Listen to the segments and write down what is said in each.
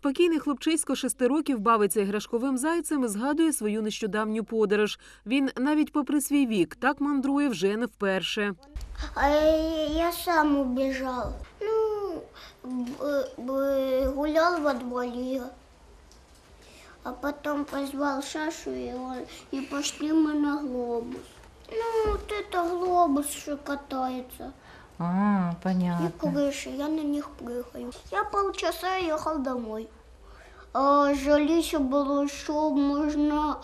Спокійний хлопчисько шести років бавиться іграшковим зайцем і згадує свою нещодавню подорож. Він навіть попри свій вік так мандрує вже не вперше. А я сам убежал. Ну, гулял во дворе. А потом позвал Сашу, и, он, и пошли мы на глобус. Ну, вот это глобус, что катается. А, И понятно. крыши, я на них прыгаю. Я полчаса ехал домой. А жаліше було, що можна,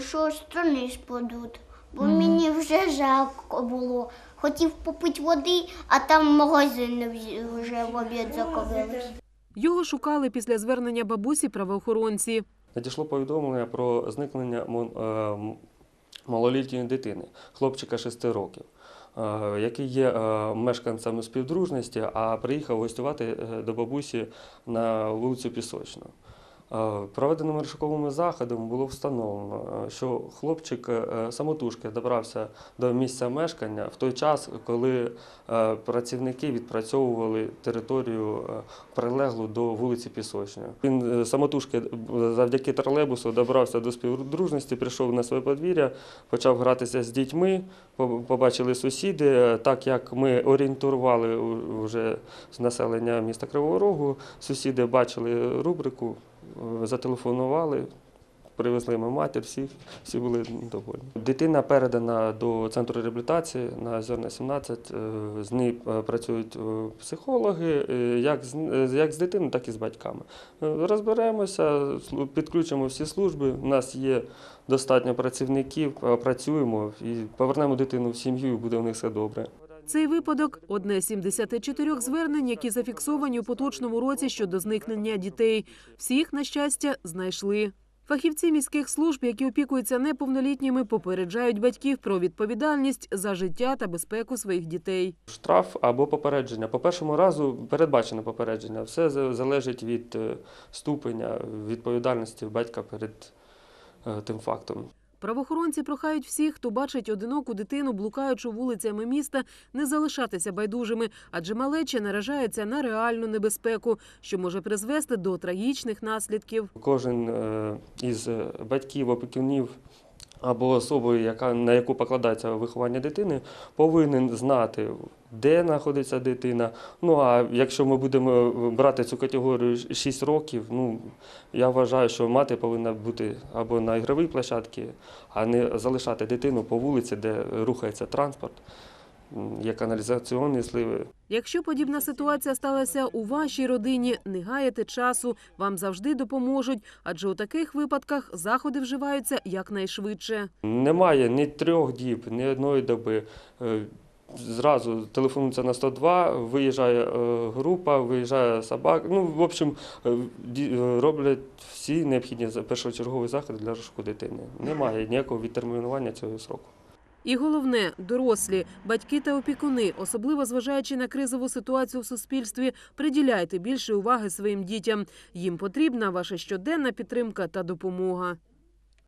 що штани спадуть. Бо мені вже жалко було. Хотів попити води, а там магазини вз- вже в обід закрились. Його шукали після звернення бабусі правоохоронці. Надійшло повідомлення про зникнення е, малолітньої дитини, хлопчика 6 років, який є е, мешканцем співдружності, а приїхав гостювати е, до бабусі на вулицю Пісочну. Е, Проведеними розшуковими заходами було встановлено, е, що хлопчик е, самотужки добрався до місця мешкання в той час, коли працівники відпрацьовували територію прилеглу до вулиці Пісочної. Він самотужки завдяки тролейбусу добрався до співдружності, прийшов на своє подвір'я, почав гратися з дітьми. Побачили сусіди. Так як ми орієнтували вже населення міста Кривого Рогу, сусіди бачили рубрику, зателефонували. Привезли ми матір, всі, всі були довольні. Дитина передана до центру реабілітації на Озерна 17. Е, З нею е, працюють е, психологи, е, як з, е, як з дитиною, так і з батьками. Е, Розберемося, підключимо всі служби. У нас є достатньо працівників, е, працюємо і повернемо дитину в сім'ю, і буде в них все добре. Цей випадок одне з 74 звернень, які зафіксовані у поточному році щодо зникнення дітей. Всіх, на щастя, знайшли. Фахівці міських служб, які опікуються неповнолітніми, попереджають батьків про відповідальність за життя та безпеку своїх дітей. Штраф або попередження. По першому разу передбачено попередження. Все залежить від е, ступеня відповідальності батька перед е, тим фактом. Правоохоронці прохають всіх, хто бачить одиноку дитину, блукаючу вулицями міста, не залишатися байдужими, адже малеча наражається на реальну небезпеку, що може призвести до трагічних наслідків. Кожен е, із е, батьків, опікунів або особи, яка, на яку покладається виховання дитини, повинен знати, де знаходиться дитина. Ну а якщо ми будемо брати цю категорію 6 років, ну я вважаю, що мати повинна бути або на ігровій площадці, а не залишати дитину по вулиці, де рухається транспорт, є каналізаційні сливи. Якщо подібна ситуація сталася у вашій родині, не гаяти часу, вам завжди допоможуть, адже у таких випадках заходи вживаються якнайшвидше. Немає ні трьох діб, ні одної доби. Зразу телефонується на 102, виїжджає е, група, виїжджає собак. Ну, в общем, е, е, роблять всі необхідні першочергові заходи для розшуку дитини. Немає ніякого відтермінування цього сроку. І головне, дорослі, батьки та опікуни, особливо зважаючи на кризову ситуацію в суспільстві, приділяйте більше уваги своїм дітям. Їм потрібна ваша щоденна підтримка та допомога.